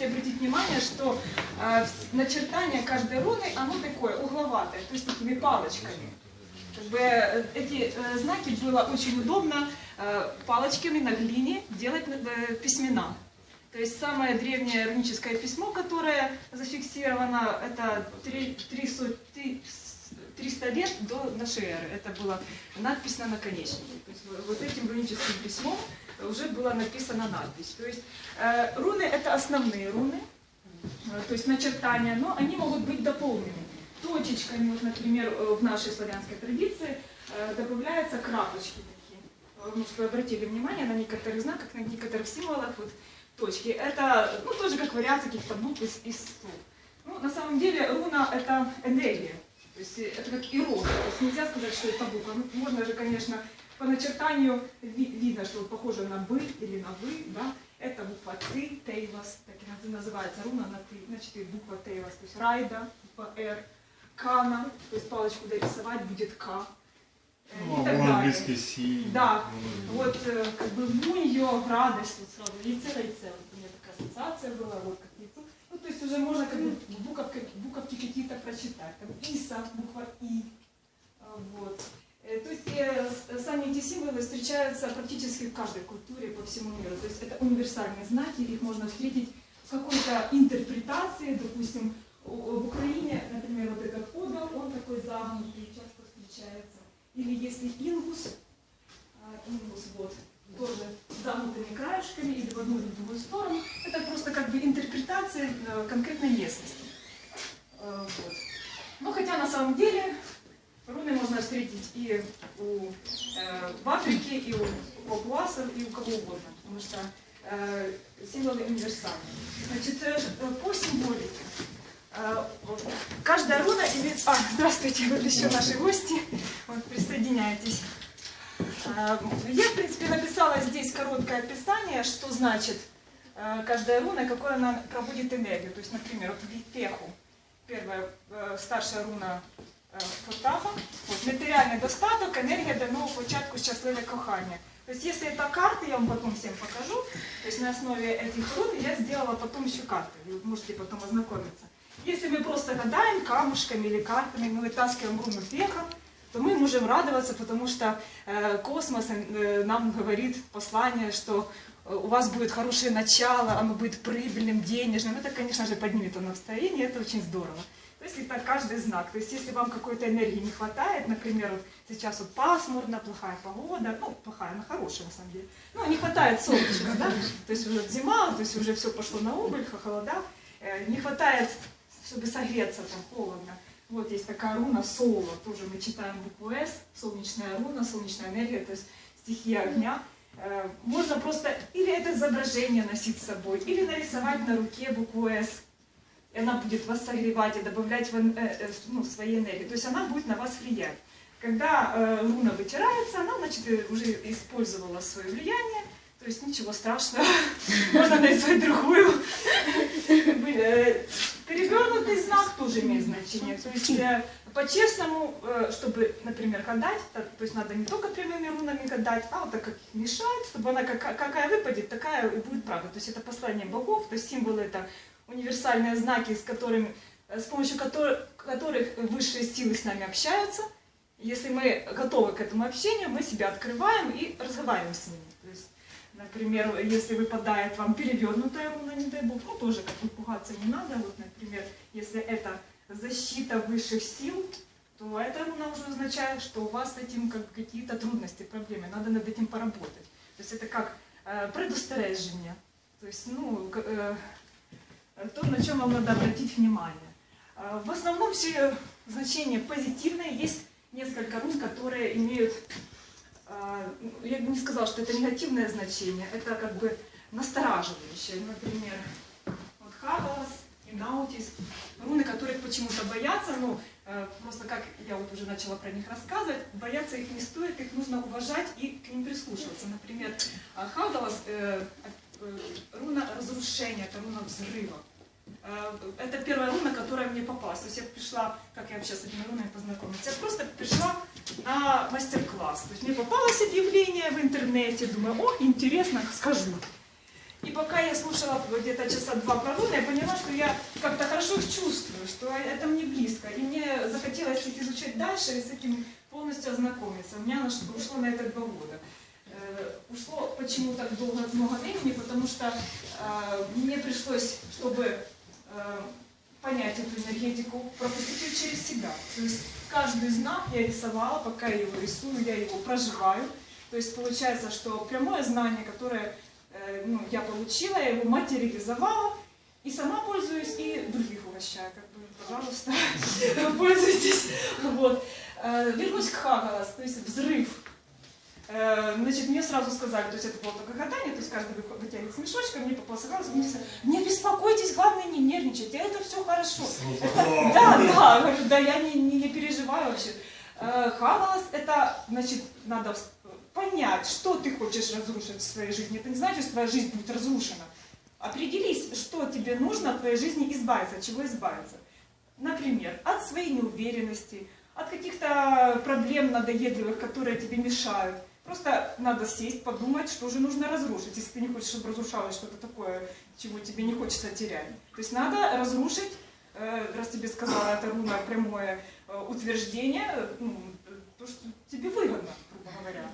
можете обратить внимание, что э, начертание каждой руны, оно такое угловатое, то есть такими палочками. Как бы э, эти э, знаки было очень удобно э, палочками на глине делать э, письмена. То есть самое древнее руническое письмо, которое зафиксировано, это 300, 300 лет до нашей эры. Это была надпись на наконечнике. То есть вот этим руническим письмом уже была написана надпись. То есть э, руны это основные руны, э, то есть начертания, но они могут быть дополнены. Точечками, вот, например, э, в нашей славянской традиции э, добавляются крапочки такие. Э, может, вы обратили внимание на некоторых знаках, на некоторых символах, вот точки. Это ну, тоже как вариация каких-то букв из, из слов. Ну, на самом деле руна это энергия. То есть это как ирония. То есть нельзя сказать, что это буква. Ну, можно же, конечно, по начертанию ви видно, что похоже на «бы» или на «вы», да, это буква «ты», «тейвас», так и называется руна на «ты», значит, и буква «тейвас», то есть «райда», буква «р», «кана», то есть палочку дорисовать будет «к», э, ну, и так далее. Си. Да, вот э, как бы муньо, радость, вот сразу, яйце, яйце, вот у меня такая ассоциация была, вот как яйцо. Ну, то есть уже можно как бы буковки, буковки какие-то прочитать, там Иса, буква И, вот. Э, то есть сами эти символы встречаются практически в каждой культуре по всему миру. То есть это универсальные знаки, их можно встретить в какой-то интерпретации, допустим, в Украине, например, вот этот подол, он такой загнутый, часто встречается. Или если ингус, а, ингус вот, тоже загнутыми краешками или в одну или в другую сторону, это просто как бы интерпретация э, конкретной местности. Вот. Но хотя на самом деле Руны можно встретить и у, э, в Африке, и у папуасов, и у кого угодно, потому что э, символы универсальны. Значит, э, по символике. Э, каждая руна имеет... А, здравствуйте, вот еще наши гости. Вот, присоединяйтесь. Э, я, в принципе, написала здесь короткое описание, что значит э, каждая руна, какой она проводит энергию. То есть, например, вот в Пеху. Первая, э, старшая руна Потапа. От, матеріальний достаток, енергія до нового початку щасливе кохання. То есть, если это карты, я вам потом всем покажу, то есть на основе этих рун я сделала потом еще карты, вы можете потом ознакомиться. Если мы просто гадаем камушками или картами, мы вытаскиваем руну века, то мы можем радоваться, потому что космос нам говорит послание, что у вас будет хорошее начало, оно будет прибыльным, денежным. Это, конечно же, поднимет настроение, это очень здорово. То есть это каждый знак. То есть если вам какой-то энергии не хватает, например, вот сейчас вот пасмурно, плохая погода, ну, плохая, она хорошая на самом деле, ну, не хватает солнышка, да, то есть уже зима, то есть уже все пошло на убыль, холода, э, не хватает, чтобы согреться, там, холодно. Вот есть такая руна соло, тоже мы читаем букву С, солнечная руна, солнечная энергия, то есть стихия огня. Э, можно просто или это изображение носить с собой, или нарисовать на руке букву С, и она будет вас согревать и добавлять в, э, э, ну, своей энергии. То есть она будет на вас влиять. Когда э, руна вытирается, она, значит, э, уже использовала свое влияние, то есть ничего страшного, можно нарисовать другую. Перевернутый знак тоже имеет значение. То есть по-честному, чтобы, например, гадать, то есть надо не только прямыми рунами гадать, а вот так как мешать, чтобы она какая выпадет, такая и будет правда. То есть это послание богов, то есть символы это универсальные знаки, с, которыми, с помощью которых, которых высшие силы с нами общаются. Если мы готовы к этому общению, мы себя открываем и разговариваем с ними. То есть, например, если выпадает вам перевернутая руна, не дай бог, ну тоже как бы пугаться не надо. Вот, например, если это защита высших сил, то эта руна уже означает, что у вас с этим как какие-то трудности, проблемы, надо над этим поработать. То есть это как э, предустережение. То есть, ну, э, то, на чем вам надо обратить внимание. А, в основном все значения позитивные, есть несколько рун, которые имеют, а, я бы не сказала, что это негативное значение, это как бы настораживающее. Например, вот Хабалас и Наутис, руны, которых почему-то боятся, ну, э, просто как я вот уже начала про них рассказывать, бояться их не стоит, их нужно уважать и к ним прислушиваться. Например, Хадалас, э, э, руна разрушения, это руна взрыва. Э, это первая руна, которая мне попалась. То есть я пришла, как я вообще с этими рунами познакомилась, я просто пришла на мастер-класс. То есть мне попалось объявление в интернете, думаю, о, интересно, скажу. И пока я слушала где-то часа два про руны, я поняла, что я как-то хорошо их чувствую, что это мне близко. И мне захотелось их изучать дальше и с этим полностью ознакомиться. У меня ушло на это два года. Э, Ушло почему так долго, много времени, потому что э, мне пришлось, чтобы понять эту энергетику, пропустить ее через себя. То есть каждый знак я рисовала, пока я его рисую, я его проживаю. То есть получается, что прямое знание, которое э, ну, я получила, я его материализовала, и сама пользуюсь, и других угощаю. Как бы, пожалуйста, пользуйтесь. Вот. Э, Вернусь к Хагалас, то есть взрыв. Э, Значит, мне сразу сказали, то есть это было только гадание, то есть каждый вы- вытягивает смешочка, мне попался Хагалас, мне сказали, не беспокойтесь, главное не нервничайте, это все хорошо. Это- да, да, да, я не, не, не переживаю вообще. Э, Хагалас, это, значит, надо понять, что ты хочешь разрушить в своей жизни. Это не значит, что твоя жизнь будет разрушена. Определись, что тебе нужно в твоей жизни избавиться, от чего избавиться. Например, от своей неуверенности, от каких-то проблем надоедливых, которые тебе мешают. Просто надо сесть, подумать, что же нужно разрушить, если ты не хочешь, чтобы разрушалось что-то такое, чего тебе не хочется терять. То есть надо разрушить, э, раз тебе сказала это руна прямое э, утверждение, э, ну, то, что тебе выгодно, грубо говоря.